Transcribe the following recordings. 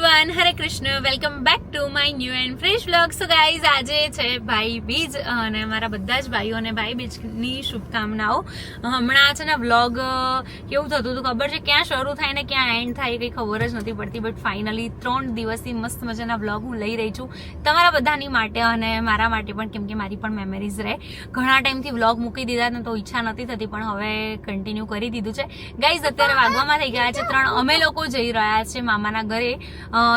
Viva! Everyone Hare Krishna welcome back to my new and fresh vlog so guys આજે છે ભાઈ બીજ અને મારા બધા જ ભાઈઓને ભાઈ બીજની શુભકામનાઓ. હમણાં છે ને વ્લોગ કેવું થતું હતું ખબર છે? ક્યાં શરૂ થાય ને ક્યાં એન્ડ થાય કંઈ ખબર જ નથી પડતી બટ ફાઇનલી ત્રણ દિવસથી મસ્ત મજાના વ્લોગ હું લઈ રહી છું. તમારા બધાની માટે અને મારા માટે પણ, કેમ કે મારી પણ મેમરીઝ રહે. ઘણા ટાઈમથી વ્લોગ મૂકી દીધા ને તો ઈચ્છા નથી થતી, પણ હવે કન્ટિન્યુ કરી દીધું છે. ગાઈઝ અત્યારે વાગવામાં થઈ ગયા છે ત્રણ. અમે લોકો જઈ રહ્યા છે મામાના ઘરે.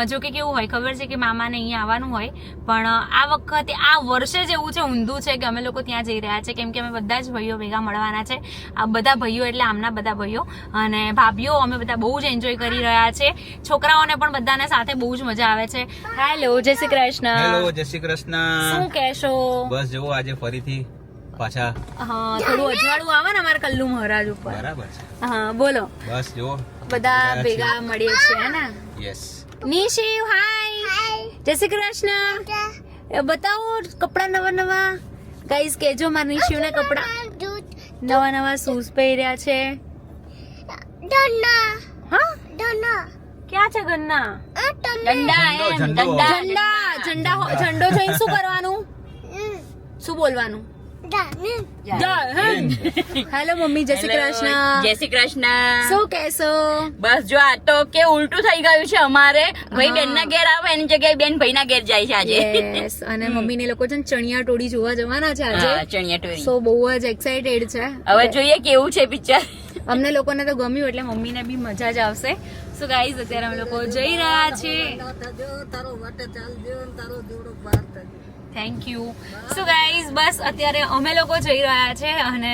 જો કે કેવું હોય ખબર છે કે મામાને અહીંયા આવવાનું હોય પણ આ વખતે આ વર્ષે જ એવું છે ઊંધું છે કે અમે લોકો ત્યાં જઈ રહ્યા છે. કેમ કે અમે બધા જ ભાઈઓ ભેગા મળવાના છે. આ બધા ભાઈઓ એટલે આમના બધા ભાઈઓ. અને ભાભીઓ અમે બધા બહુ જ એન્જોય કરી રહ્યા છે. છોકરાઓને પણ બધાને સાથે બહુ જ મજા આવે છે. હેલો જય શ્રી કૃષ્ણ. હેલો જય શ્રી શું કહેશો? બસ જુઓ આજે ફરીથી પાછા. હા થોડું અજવાળું આવે ને અમારે કલ્લુ મહારાજ ઉપર. બરાબર છે. હા બોલો. બસ જો બધા ભેગા મળીએ છીએ હે ને? યસ નિશિવ હાય જય શ્રી કૃષ્ણ. એ બતાવો કપડા નવા નવા? ગાઈસ કેજો મારા નિશિવને કપડા. નવા નવા શૂઝ પહેર્યા છે. હા? ક્યાં છે ગન્ના? ડંડા એમ ઝંડો, ઝંડો. ડંડા ઝંડા ઝંડા ઝંડો જોઈને શું કરવાનું? શું બોલવાનું? હેલો મમ્મી જય શ્રી કૃષ્ણ જય શ્રી કૃષ્ણ શું કહેશો બસ જો આ તો કે ઉલટું થઈ ગયું છે અમારે. ભાઈ બેન ના ઘેર આવે એની જગ્યાએ બેન ભાઈ ના ઘેર જાય છે આજે. અને મમ્મી ને લોકો છે ને ચણિયા ટોળી જોવા જવાના છે આજે. ચણિયા ટોળી. સો બહુ જ એક્સાઇટેડ છે. હવે જોઈએ કેવું છે પિક્ચર અમને લોકોને તો ગમ્યું એટલે મમ્મીને બી મજા જ આવશે. સો ગાઈઝ અત્યારે અમે લોકો જઈ રહ્યા છીએ. થેન્ક યુ સો ગાઈઝ બસ અત્યારે અમે લોકો જઈ રહ્યા છે અને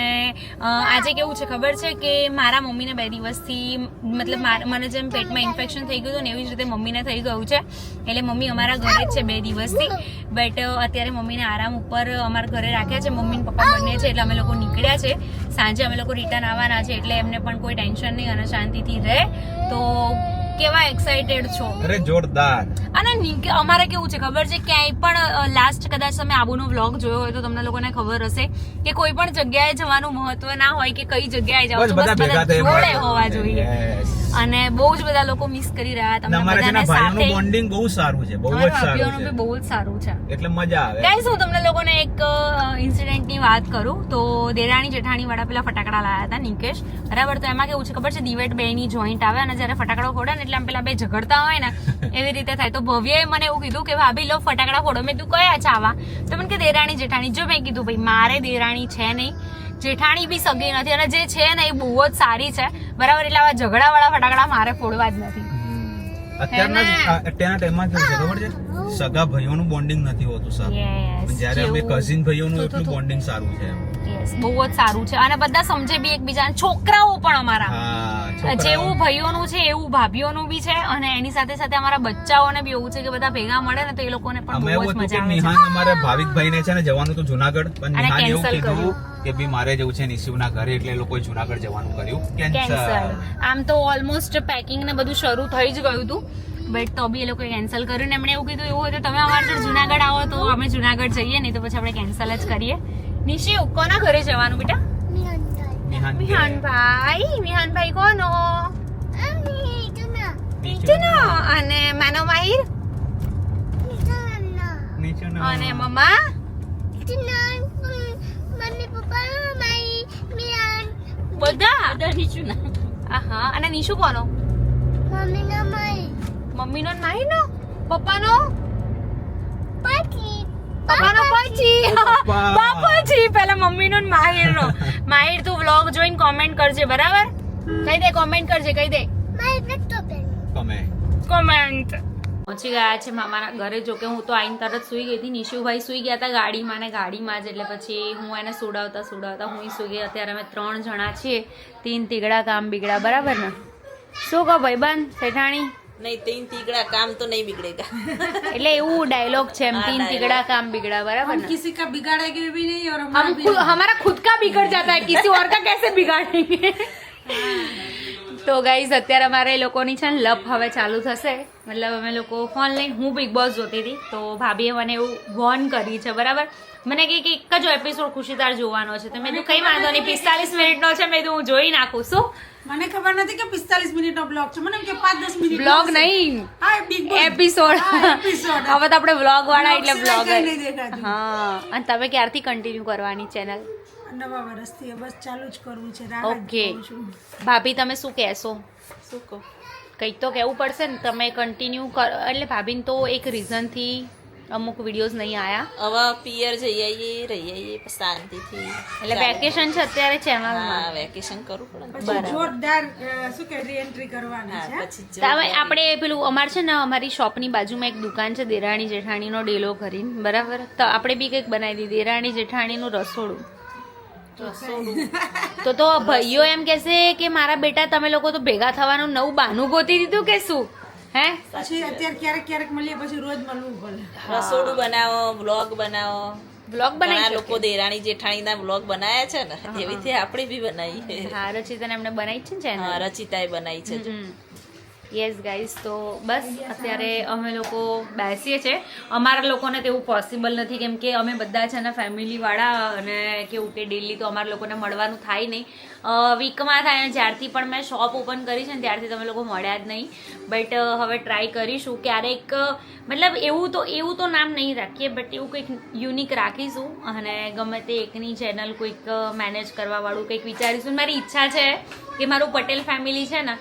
આજે કેવું છે ખબર છે કે મારા મમ્મીને બે દિવસથી મતલબ મને જેમ પેટમાં ઇન્ફેક્શન થઈ ગયું હતું ને એવી જ રીતે મમ્મીને થઈ ગયું છે. એટલે મમ્મી અમારા ઘરે જ છે બે દિવસથી. બટ અત્યારે મમ્મીને આરામ ઉપર અમારા ઘરે રાખ્યા છે. મમ્મી પપ્પા બંને છે એટલે અમે લોકો નીકળ્યા છે. સાંજે અમે લોકો રિટર્ન આવવાના છે એટલે એમને પણ કોઈ ટેન્શન નહીં અને શાંતિથી રહે. તો કેવા એક્સાઇટેડ છો? અરે જોરદાર. અને અમારે કેવું છે ખબર છે? ક્યાંય પણ લાસ્ટ કદાચ તમે આબુનો વ્લોગ જોયો હોય તો તમને લોકોને ખબર હશે કે કોઈ પણ જગ્યાએ જવાનું મહત્વ ના હોય કે કઈ જગ્યાએ જાવ બસ બધા જોડે હોવા જોઈએ. અને બહુ જ બધા લોકો મિસ કરી રહ્યા તમને બધાને સાથે બોન્ડિંગ બહુ સારું છે બહુ જ સારું છે. બહુ જ સારું છે. એટલે મજા આવે. ગાઈસ હું તમને લોકોને એક ઇન્સિડેન્ટની વાત કરું. તો દેરાણી જેઠાણી વાળા પેલા ફટાકડા લાયા હતા નિકેશ. બરાબર? તો એમાં કેવું છે ખબર છે? દિવેટ બે ની જોઈન્ટ આવે અને જ્યારે ફટાકડો ફોડે ને એટલે પેલા બે ઝઘડતા હોય ને એવી રીતે થાય. તો ભવ્યએ મને એવું કીધું કે ભાભી લો ફટાકડા ફોડો. મેં તું કયા છે આવા તો મને કે દેરાણી જેઠાણી. જો મેં કીધું ભાઈ મારે દેરાણી છે નહીં. જેઠાણી બી સગી નથી અને જે છે ને એ બહુ જ સારી છે. બરાબર એટલે આવા ઝઘડા વાળા ફટાકડા મારે ફોડવા જ નથી. અત્યારના હે ને? આ- અત્યારના ટાઈમમાં કેવું છે ખબર છે? સગા ભાઈઓનું બોન્ડિંગ નથી હોતું સારું જ્યારે અમે કઝિન ભાઈઓનું એટલું બોન્ડિંગ સારું છે બહુ જ સારું છે. અને બધા સમજે બી એકબીજાને. છોકરાઓ પણ અમારા જેવું ભાઈઓનું છે એવું ભાભીઓનું બી છે અને એની સાથે સાથે અમારા બચ્ચાઓને બી એવું છે કે બધા ભેગા મળે ને તો એ લોકોને પણ બહુ જ મજા આવે છે. અમારા અમારે ભાવિક ભાઈને છે ને જવાનું તો જુનાગઢ પણ નિહાન એવું કીધું કે ભી મારે જવું છે નિશિવના ઘરે એટલે લોકોએ જુનાગઢ જવાનું કર્યું. કેન્સલ કેન્સલ આમ તો ઓલમોસ્ટ પેકિંગ ને બધું શરૂ થઈ જ ગયું હતું બટ તો બી એ લોકોએ કેન્સલ કર્યું ને એમણે એવું કીધું એવું હોય તો તમે અમારા જોડે જુનાગઢ આવો તો અમે જુનાગઢ જઈએ નહીં તો પછી આપણે કેન્સલ જ કરીએ. નિશિવ કોના ઘરે જવાનું બેટા? નિહાન કે મિહાનભાઈ મિહાનભાઈ કોનો નીચેનો અને માનો માહિર નીચેનો. અને મમ્મા બધા બધા નીચું ના આહા અને નિશુ કોનો મમ્મીનો ને માહીનો પપ્પાનો પપ્પાનો પછી પપ્પા. બાપાજી. પહેલા મમ્મીનો ને માહિરનો. માહિર તું વ્લોગ જોઈને કોમેન્ટ કરજે બરાબર? કહી દે કોમેન્ટ કરજે કહી દે. કોમેન્ટ પહોંચી ગયા છે મામાના ઘરે. જો કે હું તો આઈને તરત સુઈ ગઈ હતી. નિશુભાઈ સુઈ ગયા હતા ગાડીમાં ને ગાડીમાં જ. એટલે પછી હું એને સુડાવતા સુડાવતા હું સુઈ ગઈ. અત્યારે અમે ત્રણ જણા છીએ. તીન તીગડા કામ બીગડા. બરાબર ને? શું કહો ભાઈબંધ? શેઠાણી? નહીં તીન તીકડા કામ તો નહીં બિગડેગા એટલે એવું ડાયલોગ છે એમ હા, તીન dialogue. તીગડા કામ बिगड़ा बराबर ना किसी का बिगाड़ेंगे भी नहीं और हम खुद हमारा खुद का बिगड़ जाता है किसी और का कैसे बिगाड़ेंगे તો ગાઈઝ અત્યારે અમારે એ લોકોની છે ને લપ હવે ચાલુ થશે. મતલબ અમે લોકો ફોન લઈને હું બિગ બોસ જોતી હતી. તો ભાભીએ મને એવું વોર્ન કરી છે બરાબર? મને કહે કે એક જ એપિસોડ ખુશીદાર જોવાનો છે. તો મેં તો કઈ વાંધો નહીં પિસ્તાલીસ મિનિટનો છે મેં તો હું જોઈ નાખું. શું? મને ખબર નથી કે પિસ્તાલીસ મિનિટનો બ્લોગ છે. મને કે પાંચ દસ મિનિટ બ્લોગ નહીં. Episode episode. હવે તો આપણે વ્લોગ વાળા એટલે દેખાતું. હા. અને તમે ક્યારથી કન્ટિન્યુ કરવાની ચેનલ નવા વર્ષથી બસ ચાલુ જ કરવું છે ઓકે. ભાભી તમે શું કહેશો? શું કહો? કંઈક તો કહેવું પડશે ને તમે કન્ટિન્યુ કર એટલે ભાભીને તો એક રીઝનથી અમુક વિડીયોઝ નહીં આયા. હવે પિયર જઈ આવીએ રહી આવીએ શાંતિથી એટલે વેકેશન છે અત્યારે ચેનલમાં વેકેશન કરવું પડે જોરદાર શું કે રીએન્ટ્રી કરવાની છે? પછી તો આપણે પેલું અમારે છે ને અમારી શોપની બાજુમાં એક દુકાન છે દેરાણી જેઠાણીનો ડેલો કરીને. બરાબર? તો આપણે બી કંઈક બનાવી દીધી દેરાણી જેઠાણીનું રસોડું. તો તો ભાઈઓ એમ કહેશે કે મારા બેટા તમે લોકો તો ભેગા થવાનું નવું બાનું ગોતી દીધું કે શું? હે? પછી અત્યારે ક્યારેક ક્યારેક મળીએ પછી રોજ મળવું પડે રસોડું બનાવો બ્લોગ બનાવો. બ્લોગ બનાવી લોકો દેરાણી જેઠાણીના બ્લોગ બનાવ્યા છે ને એવી રીતે આપણે બી બનાવી હા રચિતાને એમને બનાવી છે ને ચેનલ હા રચિતાએ બનાવી છે જો. યસ ગાઈઝ તો બસ, અત્યારે અમે લોકો બેસીએ છીએ. અમારા લોકોને તેવું પોસિબલ નથી, કેમ કે અમે બધા છે ને ફેમિલીવાળા અને કેવું કે ડેલી તો અમારા લોકોને મળવાનું થાય નહીં. વીકમાં થાય અને જ્યારથી પણ મેં શોપ ઓપન કરી છે ને ત્યારથી તમે લોકો મળ્યા જ નહીં. બટ હવે ટ્રાય કરીશું. ક્યારેક મતલબ એવું તો એવું તો નામ નહીં રાખીએ બટ એવું કંઈક યુનિક રાખીશું. અને ગમે તે એકની ચેનલ કોઈક મેનેજ કરવાવાળું કંઈક વિચારીશું. મારી ઈચ્છા છે કે મારું પટેલ ફેમિલી છે ને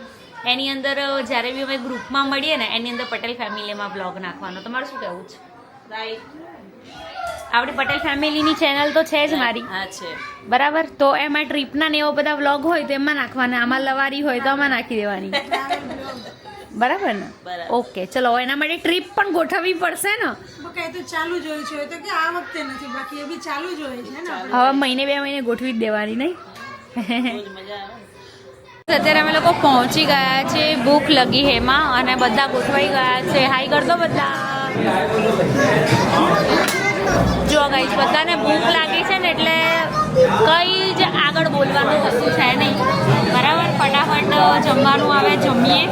એની અંદર જ્યારે બી અમે ગ્રુપમાં મળીએ ને એની અંદર પટેલ ફેમિલીમાં બ્લોગ નાખવાનો. તમારું શું કહેવું છે. આપણી પટેલ ફેમિલીની ચેનલ તો છે જ મારી. હા છે. બરાબર? તો એમાં ટ્રીપના ને એવા બધા વ્લોગ હોય તો એમાં નાખવાના. આમાં લવારી હોય તો આમાં નાખી દેવાની. બરાબર ને? ઓકે ચલો એના માટે ટ્રીપ પણ ગોઠવવી પડશે ને? તો ચાલુ જ હોય છે. તો કે આ વખતે નથી બાકી એ બી ચાલુ જ હોય છે ને હવે મહિને બે મહિને ગોઠવી જ દેવાની નહીં? મજા આવે અત્યારે અમે લોકો પહોંચી ગયા છે, ભૂખ લગી હેમાં અને બધા ગોઠવાઈ ગયા છે. હાઈ કરતો બધા. જો ગાઈસ બધાને ભૂખ લાગી છે ને એટલે કઈ જ આગળ બોલવાનું કશું છે નહીં. બરાબર? ફટાફટ જમવાનું આવે જમીએ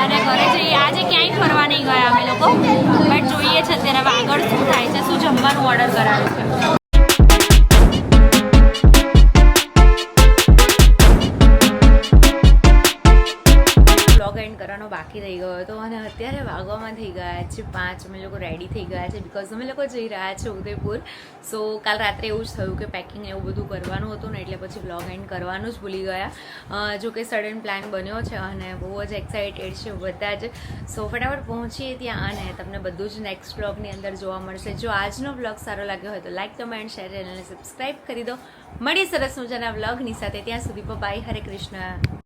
અને ઘરે જઈએ. આજે ક્યાંય ફરવા નહીં ગયા અમે લોકો. બટ જોઈએ છે અત્યારે આગળ શું થાય છે, શું જમવાનું ઓર્ડર કરાવ્યું છે. એન્ડ કરવાનો બાકી રહી ગયો હતો અને અત્યારે વાગવામાં થઈ ગયા છે પાંચ. અમે લોકો રેડી થઈ ગયા છે બિકોઝ અમે લોકો જઈ રહ્યા છે ઉદયપુર. સો કાલ રાત્રે એવું જ થયું કે પેકિંગ એવું બધું કરવાનું હતું ને એટલે પછી બ્લોગ એન્ડ કરવાનું જ ભૂલી ગયા. જો કે સડન પ્લાન બન્યો છે અને બહુ જ એક્સાઇટેડ છે બધા જ. સો ફટાફટ પહોંચીએ ત્યાં અને તમને બધું જ નેક્સ્ટ બ્લોગની અંદર જોવા મળશે. જો આજનો બ્લોગ સારો લાગ્યો હોય તો લાઇક કમેન્ટ શેર ચેનલને સબસ્ક્રાઈબ કરી દો. મળીએ સરસ મજાના બ્લોગની સાથે. ત્યાં સુધી બાય હરે કૃષ્ણ.